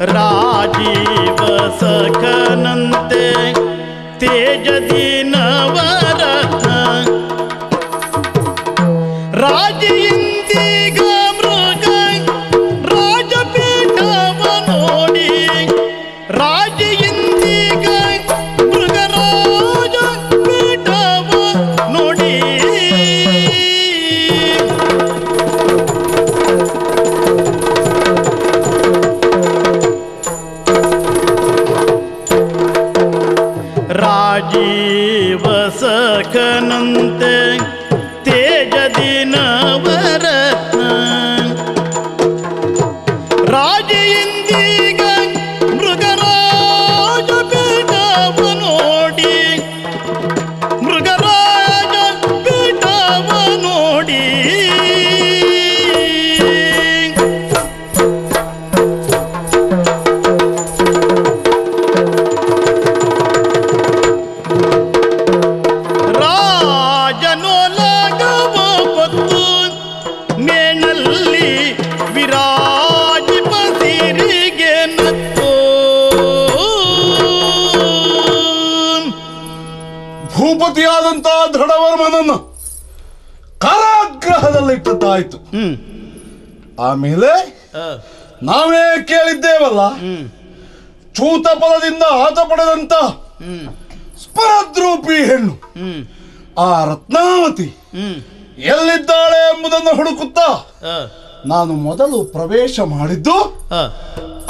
ರಾಜೀವ ಸಖನಂತೆ ತೇಜದಿ ನವರತ್ನ ಹ್ಮ್. ಆಮೇಲೆ ನಾವೇ ಕೇಳಿದ್ದೇವಲ್ಲ ಚೂತ ಫಲದಿಂದ ಆತ ಪಡೆದಂತ ಸ್ಪರದ್ರೂಪಿ ಹೆಣ್ಣು ಆ ರತ್ನಾವತಿ ಎಲ್ಲಿದ್ದಾಳೆ ಎಂಬುದನ್ನು ಹುಡುಕುತ್ತಾ ನಾನು ಮೊದಲು ಪ್ರವೇಶ ಮಾಡಿದ್ದು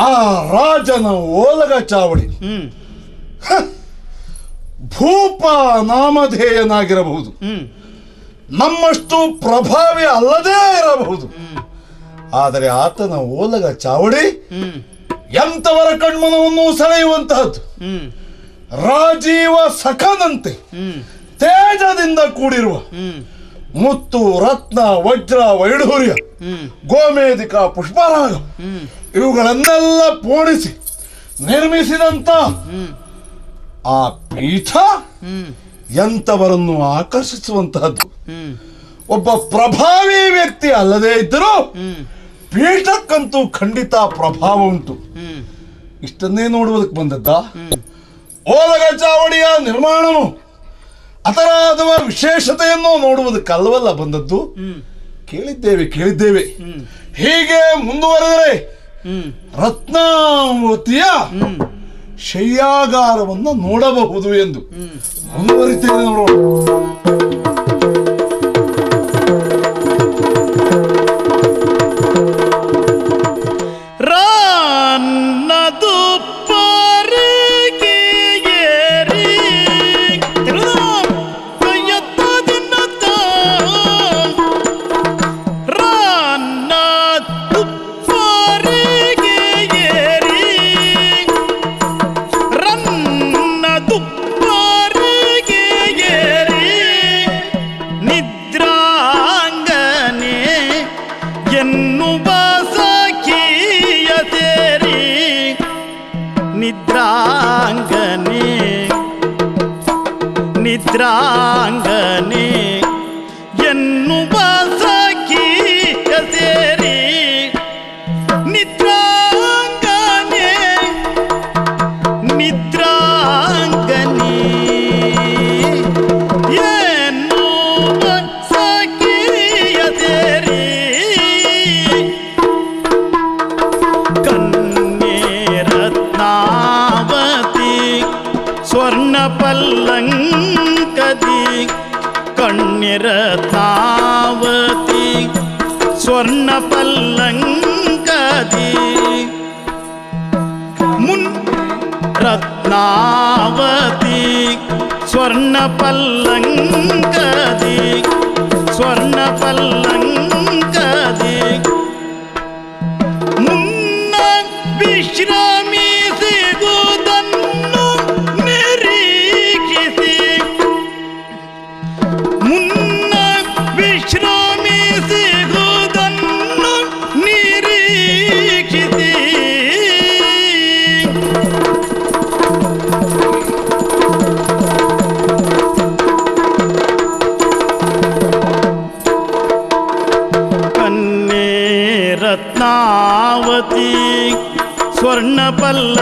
ಆ, ರಾಜನ ಓಲಗ ಚಾವಡಿ. ಭೂಪ ನಾಮಧೇಯನಾಗಿರಬಹುದು ನಮ್ಮಷ್ಟು ಪ್ರಭಾವಿ ಅಲ್ಲದೇ ಇರಬಹುದು. ಆದರೆ ಆತನ ಓಲಗ ಚಾವಡಿ ಎಂಥವರ ಕಣ್ಮನವನ್ನು ಸೆಳೆಯುವಂತಹದ್ದು? ರಾಜೀವ ಸಖನಂತೆ ತೇಜದಿಂದ ಕೂಡಿರುವ ಮುತ್ತು, ರತ್ನ, ವಜ್ರ, ವೈಢೂರ್ಯ, ಗೋಮೇಧಿಕ, ಪುಷ್ಪರಾಗ ಇವುಗಳನ್ನೆಲ್ಲ ಪೋಣಿಸಿ ನಿರ್ಮಿಸಿದಂತ ಆ ಪೀಠ ಹ್ಮ್ ಎಂತವರನ್ನು ಆಕರ್ಷಿಸುವಂತಹದ್ದು ಒಬ್ಬ ಪ್ರಭಾವಿ ವ್ಯಕ್ತಿ ಅಲ್ಲದೇ ಇದ್ದರೂ ಪೀಠಕ್ಕಂತೂ ಖಂಡಿತ ಪ್ರಭಾವ ಉಂಟು. ಇಷ್ಟನ್ನೇ ನೋಡುವುದಕ್ಕೆ ಬಂದದ್ದ? ಓಲಗ ಚಾವಡಿಯ ನಿರ್ಮಾಣವು ಅದರಾದ ವಿಶೇಷತೆಯನ್ನು ನೋಡುವುದಕ್ಕಲ್ಲವಲ್ಲ ಬಂದದ್ದು? ಕೇಳಿದ್ದೇವೆ ಕೇಳಿದ್ದೇವೆ. ಹೀಗೆ ಮುಂದುವರೆದರೆ ರತ್ನಾವತಿಯ ಶಯ್ಯಾಗಾರವನ್ನು ನೋಡಬಹುದು ಎಂದು. ಮುಂದುವರಿತೇನೆ ನೋಡೋಣ. ನಿದ್ರಾಂಗನೆ ಎನ್ನುವ ರತ್ನಾವತಿ ಸ್ವರ್ಣ ಪಲ್ಲಂಕದಿ ಸ್ವರ್ಣ ಪಲ್ಲಂಕದಿ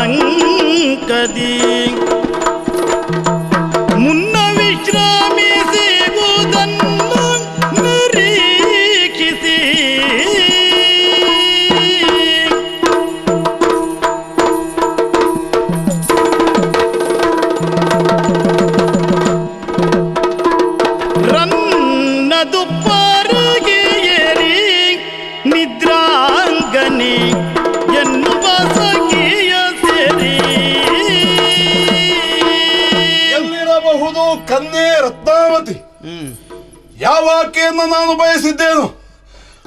नहीं कदी ನಾನು ಬಯಸಿದ್ದೇನು?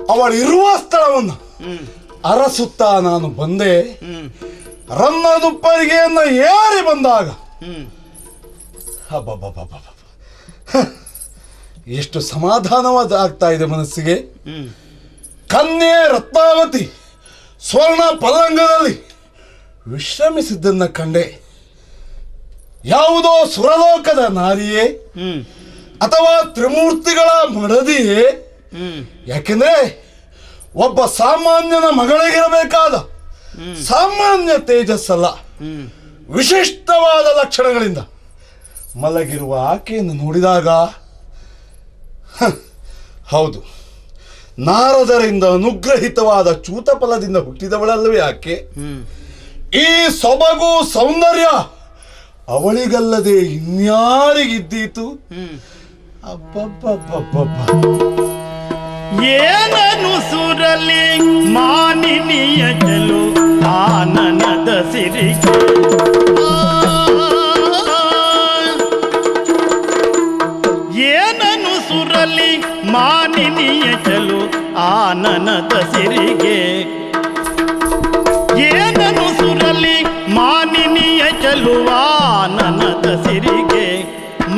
ಅವಳಿರುವ ಸ್ಥಳವನ್ನು ಅರಸುತ್ತ ನಾನು ಬಂದೆ. ರನ್ನ ದುಪ್ಪರಿಗೆಯನ್ನು ಏರಿ ಬಂದಾಗ. ಎಷ್ಟು ಸಮಾಧಾನವಾದ ಆಗ್ತಾ ಇದೆ ಮನಸ್ಸಿಗೆ. ಕನ್ಯೆ ರತ್ನಾವತಿ ಸ್ವರ್ಣ ಪಲ್ಲಂಗದಲ್ಲಿ ವಿಶ್ರಮಿಸಿದ್ದನ್ನ ಕಂಡೆ. ಯಾವುದೋ ಸುರಲೋಕದ ನಾರಿಯೇ. ಅಥವಾ ತ್ರಿಮೂರ್ತಿಗಳ ಮಡದಿ ಯಾಕೆಂದ್ರೆ ಒಬ್ಬ ಸಾಮಾನ್ಯನ ಮಗಳಿಗಿರಬೇಕಾದ ಸಾಮಾನ್ಯ ತೇಜಸ್ಸಲ್ಲ ವಿಶಿಷ್ಟವಾದ ಲಕ್ಷಣಗಳಿಂದ ಮಲಗಿರುವ ಆಕೆಯನ್ನು ನೋಡಿದಾಗ ಹೌದು. ನಾರದರಿಂದ ಅನುಗ್ರಹಿತವಾದ ಚೂತಫಲದಿಂದ ಹುಟ್ಟಿದವಳಲ್ಲವೇ ಆಕೆ. ಈ ಸೊಬಗು ಸೌಂದರ್ಯ ಅವಳಿಗಲ್ಲದೆ ಇನ್ಯಾರಿಗಿದ್ದೀತು? ಏನನು ಸುರಲಿ ಮಾನಿನಿಯ ಆನನದ ಸಿರಿಗೆ ಏನನು ಸುರಲಿ ಮಾನಿನಿಯ ಆನನದ ಸಿರಿಗೆ.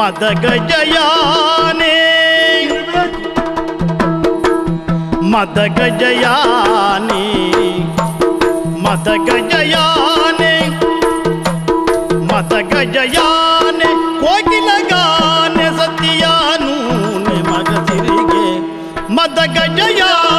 मद गजयाने मद गजयाने मद गजयाने मद गजयाने कोई लगाने सतिया नून मग सिर के मद जया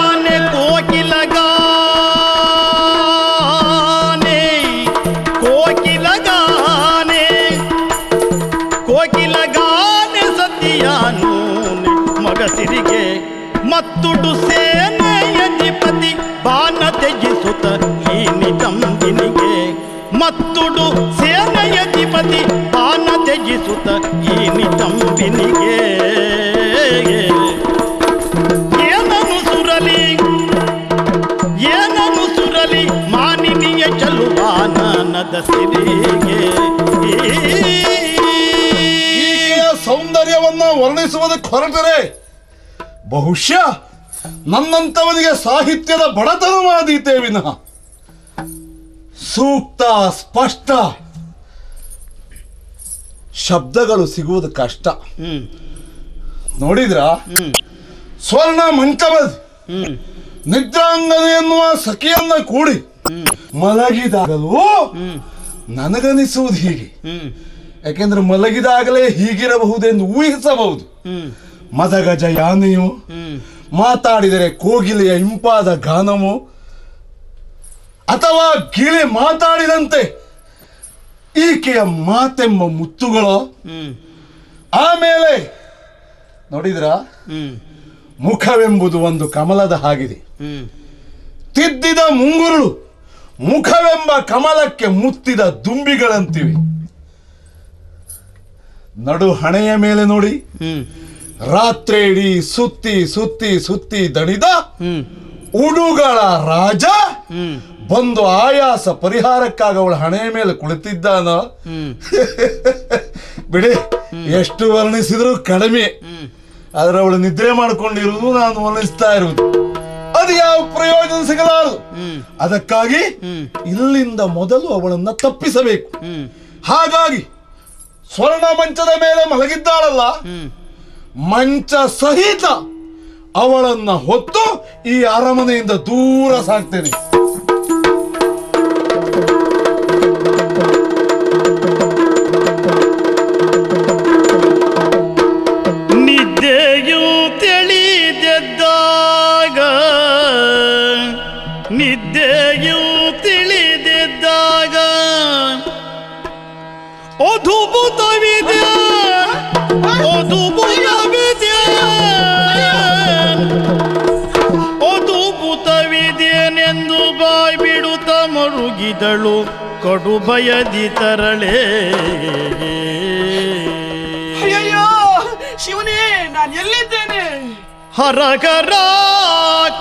ಮತ್ತುಡು ಸೇನೆಯ ಅಧಿಪತಿ ಬಾನ ತ್ಯಜಿಸುತ್ತ ಈ ನಿತಂಬಿನಿಗೆ ಏನನು ಸುರಲಿ? ಏನನು ಸುರಲಿ? ಮಾನಿನಿಯ ಚಲುವಾನನದ ಸಿರಿಗೆ ಸೌಂದರ್ಯವನ್ನ ವರ್ಣಿಸುವುದಕ್ಕೆ ಹೊರಟರೆ. ಬಹುಶಃ ನನ್ನಂತವನಿಗೆ ಸಾಹಿತ್ಯದ ಬಡತನವಾದೀತೆ ವಿನಃ. ಸೂಕ್ತ, ಸ್ಪಷ್ಟ ಶಬ್ದಗಳು ಸಿಗುವುದು ಕಷ್ಟ. ನೋಡಿದ್ರ? ಸ್ವರ್ಣ ಮಂಟಪದ ನಿದ್ರಾಂಗನ ಎನ್ನುವ ಸಖಿಯನ್ನ ಕೂಡಿ ಮಲಗಿದಾಗಲೂ ನನಗನಿಸುವುದು ಹೀಗೆ. ಯಾಕೆಂದ್ರೆ ಮಲಗಿದಾಗಲೇ ಹೀಗಿರಬಹುದೆಂದು ಊಹಿಸಬಹುದು. ಮದಗಜ ಯಾನೆಯು ಮಾತಾಡಿದರೆ ಕೋಗಿಲೆಯ ಇಂಪಾದ ಗಾನವು ಅಥವಾ ಗಿಳಿ ಮಾತಾಡಿದಂತೆ ಈಕೆಯ ಮಾತೆಂಬ ಮುತ್ತುಗಳು? ಆಮೇಲೆ ನೋಡಿದ್ರ? ಮುಖವೆಂಬುದು ಒಂದು ಕಮಲದ ಹಾಗಿದೆ. ತಿದ್ದಿದ ಮುಂಗುರುಳು ಮುಖವೆಂಬ ಕಮಲಕ್ಕೆ ಮುತ್ತಿದ ದುಂಬಿಗಳಂತಿವೆ. ನಡು ಹಣೆಯ ಮೇಲೆ ನೋಡಿ. ರಾತ್ರಿ ಇಡೀ ಸುತ್ತಿ ಸುತ್ತಿ ಸುತ್ತಿ ದಣಿದ ಉಡುಗಳ ರಾಜ ಬಂದು ಆಯಾಸ ಪರಿಹಾರಕ್ಕಾಗಿ ಅವಳ ಹಣೆಯ ಮೇಲೆ ಕುಳಿತಿದ್ದಾನ. ಬಿಡಿ ಎಷ್ಟು ವರ್ಣಿಸಿದ್ರು ಕಡಿಮೆ. ಆದ್ರೆ ಅವಳು ನಿದ್ರೆ ಮಾಡಿಕೊಂಡಿರುವುದು ನಾನು ವರ್ಣಿಸ್ತಾ ಇರುವುದು. ಅದು ಯಾವ ಪ್ರಯೋಜನ ಸಿಗಲಾರದು? ಅದಕ್ಕಾಗಿ ಇಲ್ಲಿಂದ ಮೊದಲು ಅವಳನ್ನ ತಪ್ಪಿಸಬೇಕು. ಹಾಗಾಗಿ ಸ್ವರ್ಣ ಮಂಚದ ಮೇಲೆ ಮಲಗಿದ್ದಾಳಲ್ಲ ಮಂಚ ಸಹಿತ ಅವಳನ್ನ ಹೊತ್ತು ಈ ಅರಮನೆಯಿಂದ ದೂರ ಸಾಕ್ತೇನೆ. ನಿದ್ದೆಯು ತಿಳಿದೆದ್ದಾಗ ನಿದ್ದೆಯು ತಿಳಿದೆದ್ದಾಗ ಅದ್ಭುತವಿದೆ ಅದ್ಭುತವಿದೆ ಮರುಗಿದಳು ಕಡು ಭಯದಿ ತರಳೆ. ಅಯ್ಯಯ್ಯೋ ಶಿವನೇ ನಾನು ಎಲ್ಲಿದ್ದೇನೆ? ಹರಗರ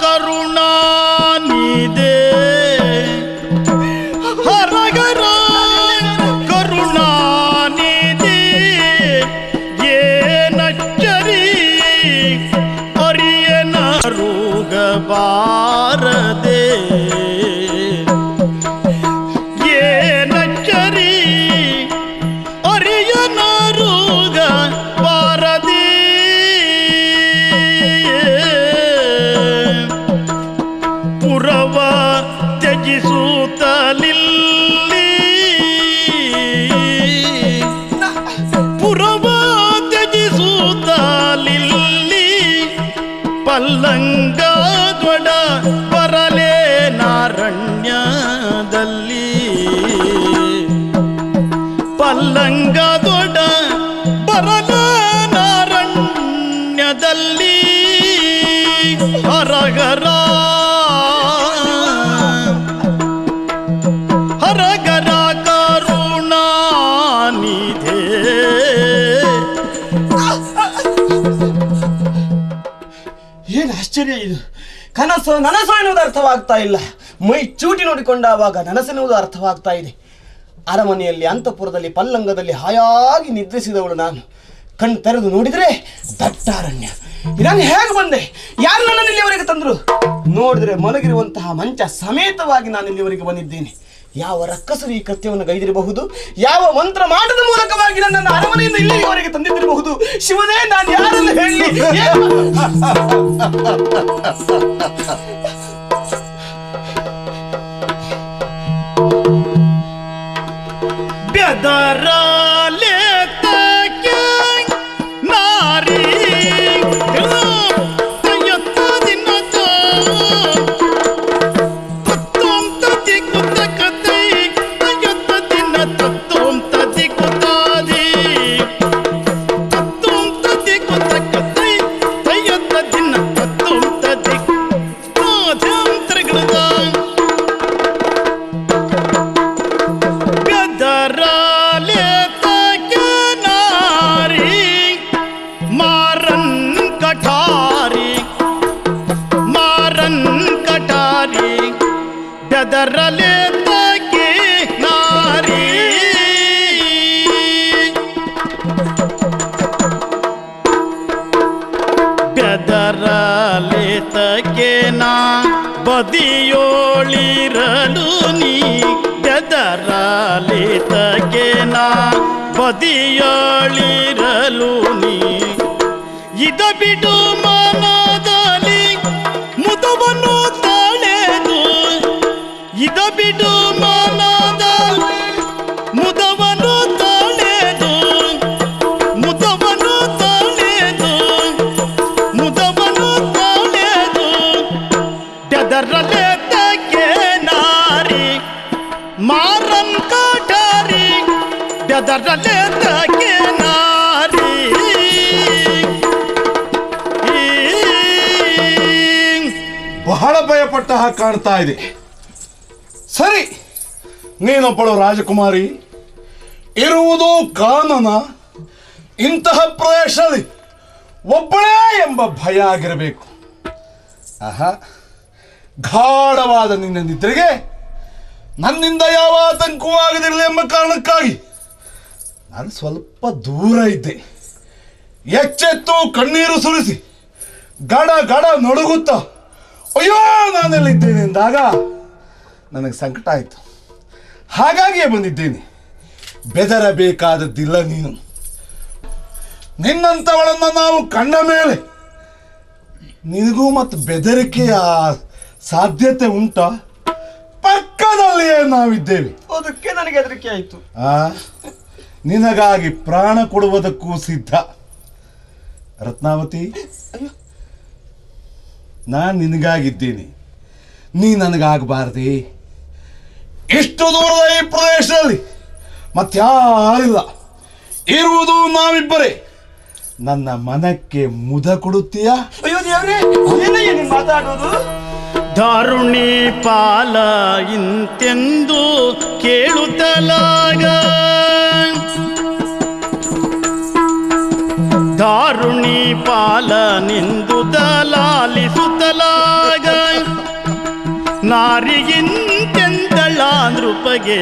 ಕರುಣಾನಿದೆ ಆಶ್ಚರ್ಯ ಇದು ಕನಸು ನನಸು ಎನ್ನುವುದು ಅರ್ಥವಾಗ್ತಾ ಇಲ್ಲ. ಮೈ ಚೂಟಿ ನೋಡಿಕೊಂಡಾವಾಗ ನನಸೆನ್ನುವುದು ಅರ್ಥವಾಗ್ತಾ ಇದೆ. ಅರಮನೆಯಲ್ಲಿ, ಅಂತಃಪುರದಲ್ಲಿ, ಪಲ್ಲಂಗದಲ್ಲಿ ಹಾಯಾಗಿ ನಿದ್ರಿಸಿದವಳು ನಾನು. ಕಣ್ಣು ತೆರೆದು ನೋಡಿದರೆ ದಟ್ಟಾರಣ್ಯ ನಾನು ಹೇಗೆ ಬಂದೆ? ಯಾರು ನನ್ನನ್ನು ಇಲ್ಲಿವರೆಗೆ ತಂದ್ರು? ನೋಡಿದರೆ ಮಲಗಿರುವಂತಹ ಮಂಚ ಸಮೇತವಾಗಿ ನಾನು ಇಲ್ಲಿವರೆಗೆ ಬಂದಿದ್ದೇನೆ. ಯಾವ ರಕ್ಕಸರು ಈ ಕೃತ್ಯವನ್ನು ಗೈದಿರಬಹುದು? ಯಾವ ಮಂತ್ರ ಮಾಡದ ಮೂಲಕವಾಗಿ ನನ್ನ ಅರಮನೆಯಿಂದ ಇಲ್ಲಿಯವರೆಗೆ ತಂದಿದ್ದಿರಬಹುದು? ಶಿವನೇ, ನಾನು ಯಾರನ್ನು ಹೇಳಿ? ಏನು- ಗದರಲೆ ತಕೆ ನಾರಿ. ಗದರಲೆ ತಕೆನಾ ಬದಿಯೋಳಿರಲು ನೀ. ತಕೆನಾ ಬದಿಯೋಳಿರಲು ನೀ ಇದ ಮಾರನ್ ಕಠಾರಿ ಬೆದರಲೆ ತಗೆ ನಾರಿ. ಬಹಳ ಭಯಪಟ್ಟ ಹಾಗೆ ಕಾಣ್ತಾ ಇದೆ. ಸರಿ, ನೀನೊಬ್ಬಳು ರಾಜಕುಮಾರಿ, ಇರುವುದು ಕಾನನ ಇಂತಹ ಪ್ರದೇಶದಲ್ಲಿ ಒಬ್ಬಳೇ ಎಂಬ ಭಯ ಆಗಿರಬೇಕು. ಆಹಾ, ಗಾಢವಾದ ನಿನ್ನ ನಿದ್ರೆಗೆ ನನ್ನಿಂದ ಯಾವ ಆತಂಕವೂ ಆಗದಿರಲಿ ಎಂಬ ಕಾರಣಕ್ಕಾಗಿ ನಾನು ಸ್ವಲ್ಪ ದೂರ ಇದ್ದೆ. ಎಚ್ಚೆತ್ತು ಕಣ್ಣೀರು ಸುರಿಸಿ ಗಡ ಗಡ ನಡುಗುತ್ತ ಅಯ್ಯೋ ನಾನೆಲ್ಲಿದ್ದೇನೆ ಎಂದಾಗ ನನಗೆ ಸಂಕಟ ಆಯಿತು. ಹಾಗಾಗಿಯೇ ಬಂದಿದ್ದೇನೆ. ಬೆದರಬೇಕಾದದ್ದಿಲ್ಲ ನೀನು. ನಿನ್ನಂಥವಳನ್ನು ನಾವು ಕಂಡ ಮೇಲೆ ನಿನಗೂ ಮತ್ತು ಬೆದರಿಕೆಯ ಸಾಧ್ಯತೆ ಉಂಟ? ಪಕ್ಕದಲ್ಲಿಯೇ ನಾವಿದ್ದೇವೆ. ಅದಕ್ಕೆ ನನಗೆ ಹೆದರಿಕೆ ಆಯಿತು. ಆ? ನಿನಗಾಗಿ ಪ್ರಾಣ ಕೊಡುವುದಕ್ಕೂ ಸಿದ್ಧ. ರತ್ನಾವತಿ? ನಾನು ನಿನಗಾಗಿದ್ದೀನಿ. ನೀ ನನಗಾಗಬಾರ್ದೆ. ಇಷ್ಟು ದೂರದ ಈ ಪ್ರದೇಶದಲ್ಲಿ ಮತ್ಯಾರಿಲ್ಲ. ಇರುವುದು ನಾವಿಬ್ಬರೇ. ನನ್ನ ಮನಕ್ಕೆ ಮುದ ಕೊಡುತ್ತೀಯಾ? ಅಯ್ಯೋ ದೇವ್ರೆ ಏನಯ್ಯ ನೀನ್ ಮಾತಾಡೋದು? ದಾರುಣಿ ಪಾಲ ಇಂತೆಂದು ಕೇಳುತ್ತಲಾಗ. ದಾರುಣಿ ಪಾಲ ನಿಂದು ದಲಾಲಿಸುತ್ತಲಾಗ. ನಾರಿಗಿಂತೆಂದಳ ನೃಪಗೆ.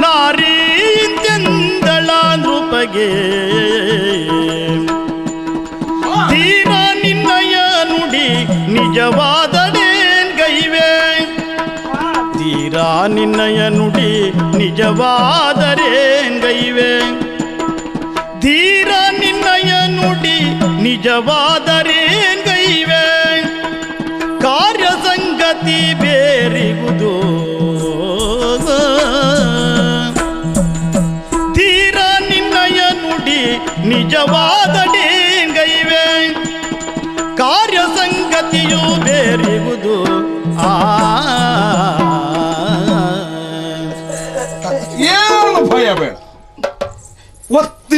ನಾರಿಯಿಂತೆಂದಳ ನೃಪಗೆ. ನಿಜವಾದಡೇನ್ ಗೈವೆ ತೀರಾ ನಿನ್ನಯ ನುಡಿ ನಿಜವಾದರೇನ್ ಗೈವೆ ಧೀರ ನಿನ್ನಯ ನುಡಿ ನಿಜವಾದರೇನ್ ಗೈವೆ ಕಾರ್ಯ ಸಂಗತಿ ಬೇರಿಗುವುದು ತೀರ ನಿನ್ನಯ ನುಡಿ ನಿಜವಾದಡೇಂಗೈವೆ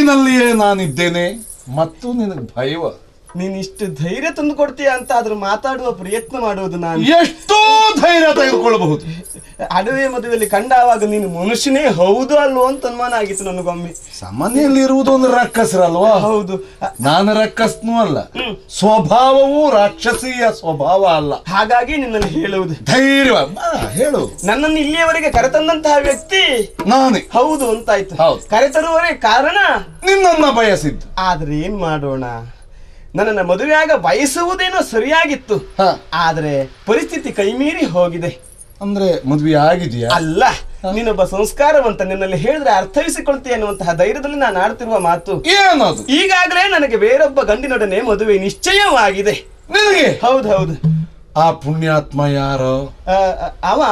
ಒತ್ತಿನಲ್ಲಿಯೇ ನಾನಿದ್ದೇನೆ ಮತ್ತು ನಿನಗೆ ಭಯವ ನೀನ್ ಇಷ್ಟು ಧೈರ್ಯ ತಂದು ಕೊಡ್ತೀಯ ಅಂತ ಅದ್ರ ಮಾತಾಡುವ ಪ್ರಯತ್ನ ಮಾಡುವುದು ನಾನು. ಎಷ್ಟೋ ಧೈರ್ಯ ತೆಗೆದುಕೊಳ್ಳಬಹುದು. ಅಡವೆ ಮಧ್ಯದಲ್ಲಿ ಕಂಡಾವಾಗ ನೀನು ಮನುಷ್ಯನೇ ಹೌದು ಅಲ್ವೋ ಅಂತ ಅನುಮಾನ ಆಗಿತ್ತು ನನಗೊಮ್ಮೆ. ಸಾಮಾನ್ಯಲ್ಲಿ ಇರುವುದು ಒಂದು ರಾಕ್ಷಸರಲ್ವಾ? ಹೌದು. ನಾನು ರಾಕ್ಷಸನೂ ಅಲ್ಲ. ಸ್ವಭಾವವೂ ರಾಕ್ಷಸೀಯ ಸ್ವಭಾವ ಅಲ್ಲ. ಹಾಗಾಗಿ ನಿನ್ನಲ್ಲಿ ಹೇಳುವುದು. ಧೈರ್ಯ ಬಾ, ಹೇಳು. ನನ್ನನ್ನು ಇಲ್ಲಿಯವರೆಗೆ ಕರೆತಂದಂತಹ ವ್ಯಕ್ತಿ ನಾನೇ. ಹೌದು ಅಂತಾಯ್ತು. ಹೌದು. ಕರೆತರುವವರೇ ಕಾರಣ? ನಿನ್ನನ್ನ ಬಯಸಿದ್ದು. ಆದ್ರೆ ಏನ್ ಮಾಡೋಣ? ನನ್ನನ್ನ ಮದುವೆಯಾಗ ಬಯಸುವುದೇನೋ ಸರಿಯಾಗಿತ್ತು. ಆದರೆ ಪರಿಸ್ಥಿತಿ ಕೈಮೀರಿ ಹೋಗಿದೆ. ಅಂದ್ರೆ ಮದುವೆ ಆಗಿದೆಯಾ? ಅಲ್ಲ ನೀನೊಬ್ಬ ಸಂಸ್ಕಾರವಂತ ನಿನ್ನಲ್ಲಿ ಹೇಳಿದ್ರೆ ಅರ್ಥೈಸಿಕೊಳ್ತೀಯ ಅನ್ನುವಂತಹ ಧೈರ್ಯದಲ್ಲಿ ನಾನು ಆಡ್ತಿರುವ ಮಾತು. ಏನದು? ಈಗಾಗಲೇ ನನಗೆ ಬೇರೊಬ್ಬ ಗಂಡಿನೊಡನೆ ಮದುವೆ ನಿಶ್ಚಯವಾಗಿದೆ. ನಿನಗೆ? ಹೌದು ಹೌದು. ಆ ಪುಣ್ಯಾತ್ಮ ಯಾರೋ? ಅವ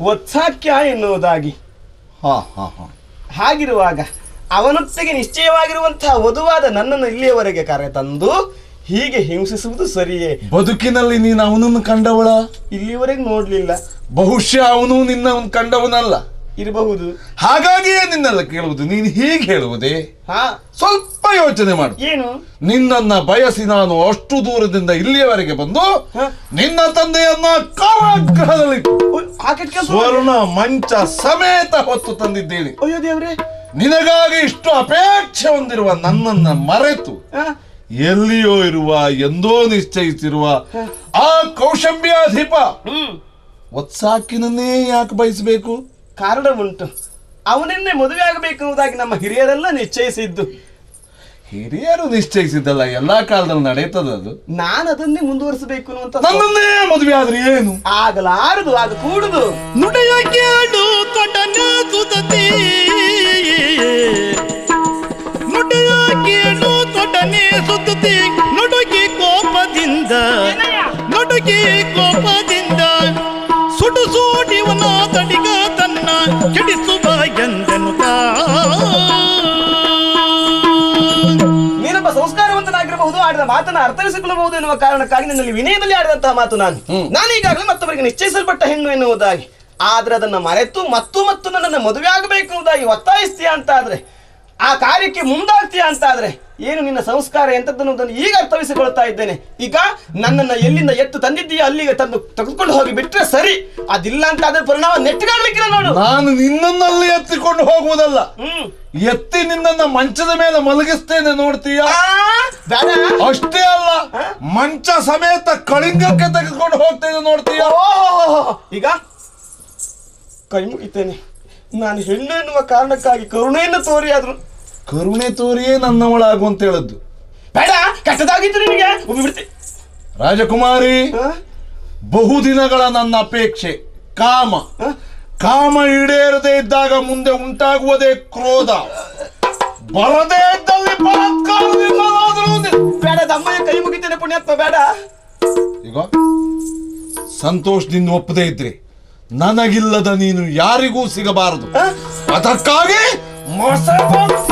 ವತ್ಸಾಕ್ಯ ಎನ್ನುವುದಾಗಿ. ಹಾ ಹಾ ಹಾ. ಹಾಗಿರುವಾಗ ಅವನೊತ್ತಿಗೆ ನಿಶ್ಚಯವಾಗಿರುವಂತಹ ವಧುವಾದ ನನ್ನನ್ನು ಇಲ್ಲಿಯವರೆಗೆ ಕರೆತಂದು ಹೀಗೆ ಹಿಂಸಿಸುವುದು ಸರಿಯೇ? ಬದುಕಿನಲ್ಲಿ ನೀನು ಅವನನ್ನು ಕಂಡವಳ? ಇಲ್ಲಿವರೆಗೆ ನೋಡ್ಲಿಲ್ಲ. ಬಹುಶಃ ಅವನು ನಿನ್ನ ಕಂಡವನಲ್ಲ. ಇರಬಹುದು. ಹಾಗಾಗಿಯೇ ನಿನ್ನೆಲ್ಲ ಕೇಳುವುದು ನೀನು ಹೀಗೆ ಹೇಳುವುದೇ? ಹಾ. ಸ್ವಲ್ಪ ಯೋಚನೆ ಮಾಡು. ಏನು? ನಿನ್ನನ್ನ ಬಯಸಿ ನಾನು ಅಷ್ಟು ದೂರದಿಂದ ಇಲ್ಲಿಯವರೆಗೆ ಬಂದು ನಿನ್ನ ತಂದೆಯನ್ನ ಕಾರಾಗೃಹದಲ್ಲಿ ಹಾಕಿದ್ ಸ್ವರ್ಣ ಮಂಚ ಸಮೇತ ಹೊತ್ತು ತಂದಿದ್ದೇನೆ. ಅಯ್ಯೋ ದೇವ್ರೆ. ನಿನಗಾಗಿ ಇಷ್ಟು ಅಪೇಕ್ಷೆ ಹೊಂದಿರುವ ನನ್ನನ್ನ ಮರೆತು ಎಲ್ಲಿಯೋ ಇರುವ ಎಂದೋ ನಿಶ್ಚಯಿಸಿರುವ ಆ ಕೌಶಂಬ್ಯಾಧಿಪ. ಹ್ಮ್. ಒತ್ಸಾಕಿನನ್ನೇ ಯಾಕೆ ಬಯಸಬೇಕು? ಕಾರಣ ಉಂಟು. ಅವನನ್ನೇ ಮದುವೆ ಎಂಬುದಾಗಿ ನಮ್ಮ ಹಿರಿಯರೆಲ್ಲ ನಿಶ್ಚಯಿಸಿದ್ದು. ಹಿರಿಯರು ನಿಶ್ಚಯಿಸಿದ್ದಲ್ಲ ಎಲ್ಲಾ ಕಾಲದಲ್ಲಿ ನಡೆಯುತ್ತದೆ ಅದು? ನಾನು ಅದನ್ನೇ ಮುಂದುವರಿಸಬೇಕು ಅಂತ ನನ್ನನ್ನೇ ಮದುವೆ ಆದ್ರೆ ಏನು? ಆಗಲಾರದು ಆಗ ಕೂಡುದು. ನುಡಿಯ ಕೇಳು ತೊಡನ ಸುದತಿ ನುಡಿಯ ಕೇಳು ತೊಡನೆ ಸುತ್ತಿ ನುಡುಗಿ ಕೋಪದಿಂದ ನುಡುಗಿ ಕೋಪದಿಂದ ಸುಡು ಸೂಡಿವನ ತಡಿಗ ತನ್ನ ಕೆಡಿಸುವ ಎಂದನು ನೀನೊಬ್ಬ ಸಂಸ್ಕಾರವಂತನಾಗಿರಬಹುದು ಆಡಿದ ಮಾತನ್ನ ಅರ್ಥೈಸಿಕೊಳ್ಳಬಹುದು ಎನ್ನುವ ಕಾರಣಕ್ಕಾಗಿ ನಿನ್ನಲ್ಲಿ ವಿನಯದಲ್ಲಿ ಆಡಿದಂತಹ ಮಾತು ನಾನು. ನಾನು ಈಗಾಗಲೇ ಮತ್ತೊಬ್ಬರಿಗೆ ನಿಶ್ಚಯಿಸಲ್ಪಟ್ಟ ಹೆಣ್ಣು ಎನ್ನುವುದಾಗಿ. ಆದ್ರೆ ಅದನ್ನ ಮರೆತು ಮತ್ತು ಮತ್ತು ನನ್ನನ್ನು ಮದುವೆ ಆಗಬೇಕು ಎನ್ನುವುದಾಗಿ ಒತ್ತಾಯಿಸ್ತೀಯ ಅಂತ ಆದ್ರೆ ಆ ಕಾರ್ಯಕ್ಕೆ ಮುಂದಾಗ್ತೀಯಾ ಅಂತ ಆದ್ರೆ ಏನು ನಿನ್ನ ಸಂಸ್ಕಾರ ಎಂತದ್ದನ್ನು ಈಗ ಅರ್ಥವಿಸಿಕೊಳ್ತಾ ಇದ್ದೇನೆ. ಈಗ ನನ್ನನ್ನ ಎಲ್ಲಿಂದ ಎತ್ತು ತಂದಿದ್ದೀಯಾ ಅಲ್ಲಿಗೆ ತಂದು ತೆಗೆದುಕೊಂಡು ಹೋಗಿ ಬಿಟ್ರೆ ಸರಿ. ಅದಿಲ್ಲ ಅಂತ ಅದ್ರ ಪರಿಣಾಮ ನೆಟ್ಟಿಗಾಡ್ಲಿಕ್ಕಿಲ್ಲ ನೋಡು. ನಾನು ನಿನ್ನನ್ನಲ್ಲಿ ಎತ್ತಿಕೊಂಡು ಹೋಗುವುದಲ್ಲ. ಎತ್ತಿ ನಿನ್ನನ್ನ ಮಂಚದ ಮೇಲೆ ಮಲಗಿಸ್ತೇನೆ ನೋಡ್ತೀಯ? ಅಷ್ಟೇ ಅಲ್ಲ ಮಂಚ ಸಮೇತ ಕಳಿಂಗಕ್ಕೆ ತೆಗೆದುಕೊಂಡು ಹೋಗ್ತೇನೆ ನೋಡ್ತೀಯ! ಈಗ ಕೈ ಮುಗಿತೇನೆ. ನಾನು ಹೆಣ್ಣು ಎನ್ನುವ ಕಾರಣಕ್ಕಾಗಿ ಕರುಣೆಯನ್ನು ತೋರಿ ಆದ್ರು ಕರುಣೆ ತೋರಿಯೇ ನನ್ನವಳಾಗು ಅಂತ ಹೇಳದ್ದು. ಬೇಡ ಕೆಟ್ಟದಾಗಿತ್ತು ನಿಮಗೆ ಬಿಡ್ತಿ. ರಾಜಕುಮಾರಿ? ಬಹುದಿನಗಳ ನನ್ನ ಅಪೇಕ್ಷೆ ಕಾಮ. ಕಾಮ ಈಡೇರದೆ ಇದ್ದಾಗ ಮುಂದೆ ಉಂಟಾಗುವುದೇ ಕ್ರೋಧ. ಬರದೇ ಇದ್ದಲ್ಲಿ ಬೇಡ ದಮ್ಮಯ್ಯ ಕೈ ಮುಗಿತೇನೆ ಪುಣ್ಯಾತ್ಮ ಬೇಡ. ಈಗ ಸಂತೋಷದಿಂದ ಒಪ್ಪದೇ ಇದ್ರೆ ನನಗಿಲ್ಲದ ನೀನು ಯಾರಿಗೂ ಸಿಗಬಾರದು. ಅದಕ್ಕಾಗಿ ಅದಕ್ಕಾಗಿ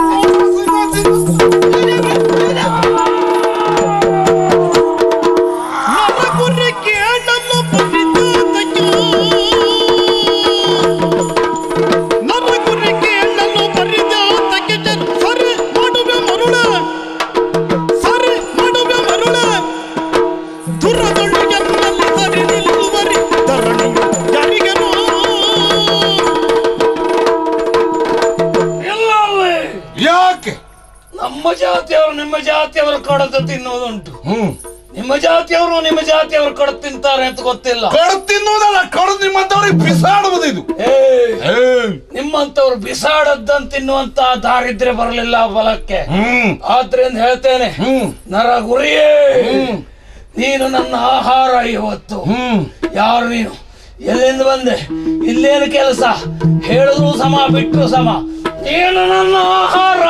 ಕಡದು ತಿನ್ನುವುದುಂಟು ಹ್ಮ್ ನಿಮ್ಮ ಜಾತಿಯವರು ನಿಮ್ಮ ಜಾತಿಯವರು ಕಡ ತಿಂತಾರೆ ಅಂತ ಗೊತ್ತಿಲ್ಲ. ಕಡ ತಿನ್ನುವುದಲ್ಲ ಕಡ ನಿಮ್ಮಂತವ್ರಿಗೆ ಬಿಸಾಡುವುದು ಇದು. ಏ ನಿಮ್ಮಂತವ್ರು ಬಿಸಾಡದ್ದನ್ ತಿನ್ನುವಂತ ದಾರಿದ್ರೆ ಬರಲಿಲ್ಲ ಬಲಕ್ಕೆ. ಹ್ಮ್ ಆದ್ರಿಂದ ಹೇಳ್ತೇನೆ ಹ್ಮ್ ನರ ಗುರಿಯೇ. ಹ್ಮ್. ನೀನು ನನ್ನ ಆಹಾರ ಇವತ್ತು. ಹ್ಮ್ ಯಾರು ನೀನು? ಎಲ್ಲಿಂದ ಬಂದೆ? ಇಲ್ಲೇನು ಕೆಲಸ? ಹೇಳಿದ್ರು ಸಮ ಬಿಟ್ರು ಸಮ. ನೀನು ನನ್ನ ಆಹಾರ.